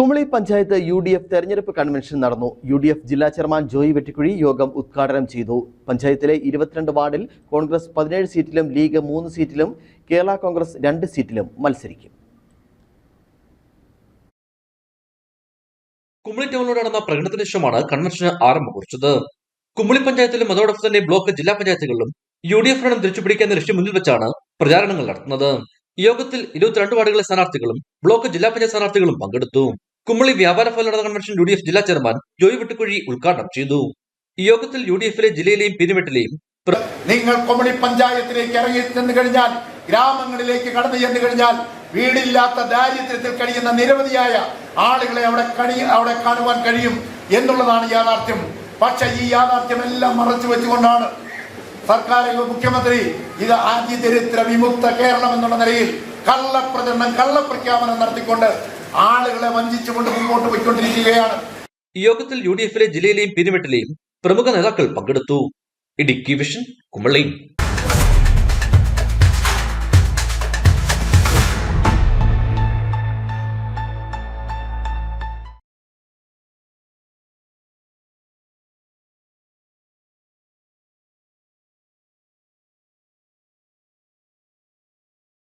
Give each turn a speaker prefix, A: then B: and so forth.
A: Kumily panchayat U D F തെരഞ്ഞെടുപ്പ് convention നടന്നു. U D F ജില്ലാ ചെയർമാൻ ജോയി വെട്ടിക്കുഴി യോഗം ഉദ്ഘാടനം ചെയ്തു. പഞ്ചായത്തിലെ ഇരുപത്തിരണ്ട് വാർഡിൽ കോൺഗ്രസ് പതിനേഴ് സീറ്റിലും ലീഗ് മൂന്ന് സീറ്റിലും കേരള കോൺഗ്രസ് രണ്ട് സീറ്റിലും മത്സരിക്കും.
B: കുമളി ടൗണിലൂടെ നടന്ന പ്രകടനത്തിന് ശേഷമാണ് കൺവെൻഷന് ആരംഭം കുറിച്ചത് കുമളി പഞ്ചായത്തിലും അതോടൊപ്പം തന്നെ ബ്ലോക്ക് ജില്ലാ പഞ്ചായത്തുകളിലും യു ഡി എഫ് ഭരണം തിരിച്ചുപിടിക്കാൻ ലക്ഷ്യം മുന്നിൽ വെച്ചാണ് പ്രചാരണങ്ങൾ നടത്തുന്നത്. യോഗത്തിൽ ഇരുപത്തിരണ്ട് വാർഡുകളിലെ സ്ഥാനാർത്ഥികളും ബ്ലോക്ക് ജില്ലാ പഞ്ചായത്ത് സ്ഥാനാർത്ഥികളും പങ്കെടുത്തു. കുമളി വ്യാപാര നടന്ന കൺവെൻഷൻ യു ഡി എഫ് ജില്ലാ ചെയർമാൻ ജോയ് വിട്ടുകുഴി ഉദ്ഘാടനം ചെയ്തു. ഈ യോഗത്തിൽ യു ഡി എഫിലെ ജില്ലയിലെയും പിരിവെട്ടിലെയും
C: നിങ്ങൾ കൊമണി പഞ്ചായത്തിലേക്ക് ഇറങ്ങി ചെന്ന് കഴിഞ്ഞാൽ ഗ്രാമങ്ങളിലേക്ക് കടന്നു ചെന്ന് കഴിഞ്ഞാൽ വീടില്ലാത്ത ദാരിദ്ര്യത്തിൽ കഴിയുന്ന നിരവധിയായ ആളുകളെ അവിടെ അവിടെ കാണുവാൻ കഴിയും എന്നുള്ളതാണ് യാഥാർത്ഥ്യം. പക്ഷെ ഈ യാഥാർത്ഥ്യം എല്ലാം മറച്ചു വെച്ചുകൊണ്ടാണ് സർക്കാർ മുഖ്യമന്ത്രി ഇത് ആദ്യദരിദ്ര വിമുക്ത കേരളം എന്നുള്ള നിലയിൽ കള്ളപ്രചരണം കള്ളപ്രഖ്യാപനം നടത്തിക്കൊണ്ട് ആളുകളെ വഞ്ചിച്ചുകൊണ്ട് മുമ്പോട്ട് പോയിക്കൊണ്ടിരിക്കുകയാണ്.
B: യോഗത്തിൽ യു ഡി എഫിലെ ജില്ലയിലെയും പിരിമെട്ടിലെയും പ്രമുഖ നേതാക്കൾ പങ്കെടുത്തു. ഇടുക്കി വിഷൻ കുമളി